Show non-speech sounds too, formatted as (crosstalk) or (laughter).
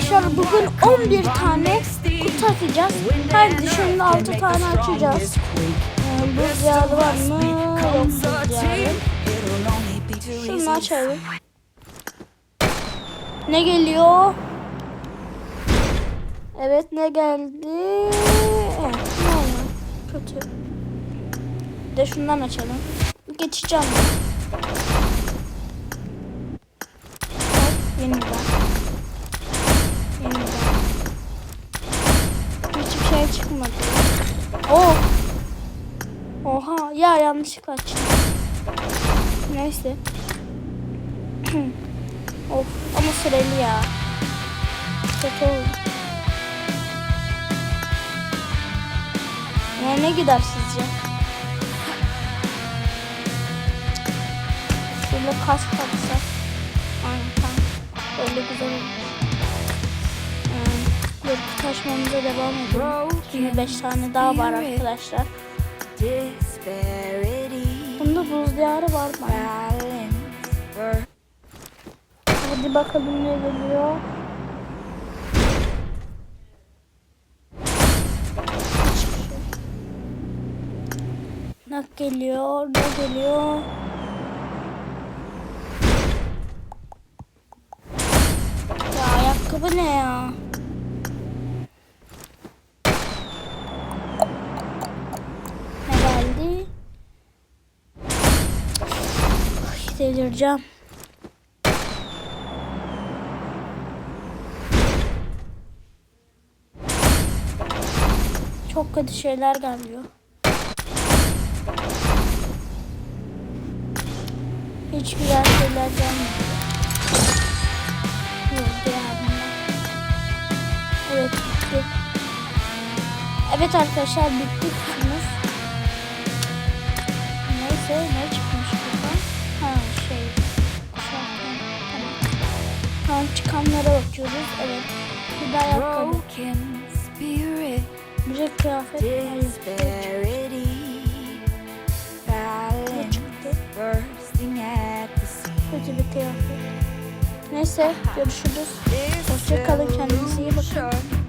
Arkadaşlar bugün 11 tane kutu açacağız. Her düşünde 6 tane açacağız. Ee, buz yağlı var mı? Şunu açalım. Ne geliyor? Evet ne geldi? Evet normal. Kötü. Bir de şundan açalım. Geçeceğim. Yeniden. Yeniden. Ya yanlışlıkla açtım. Neyse. (clears throat) of ama süreli ya. Kötü oldu. Ne, ne gider sizce? Şöyle kask taksak. Aynen tamam. Böyle güzel olur. Ee, taşmamıza devam edelim. 25 tane daha var arkadaşlar. Bunda buz diyarı var mı? Hadi bakalım ne geliyor. Nak geliyor, ne geliyor? Ya ayakkabı ne ya? Ne geldi? Ay, delireceğim. Çok kötü şeyler geliyor. Hiç güzel şeyler gelmiyor. Evet bitti. Evet arkadaşlar bitti. Neyse ne çıkmış çıkanlara bakıyoruz. Evet. Bir spirit, Bir de kıyafet. Kötü bir kıyafet. Neyse görüşürüz. This Hoşça kalın, kendinize iyi bakın.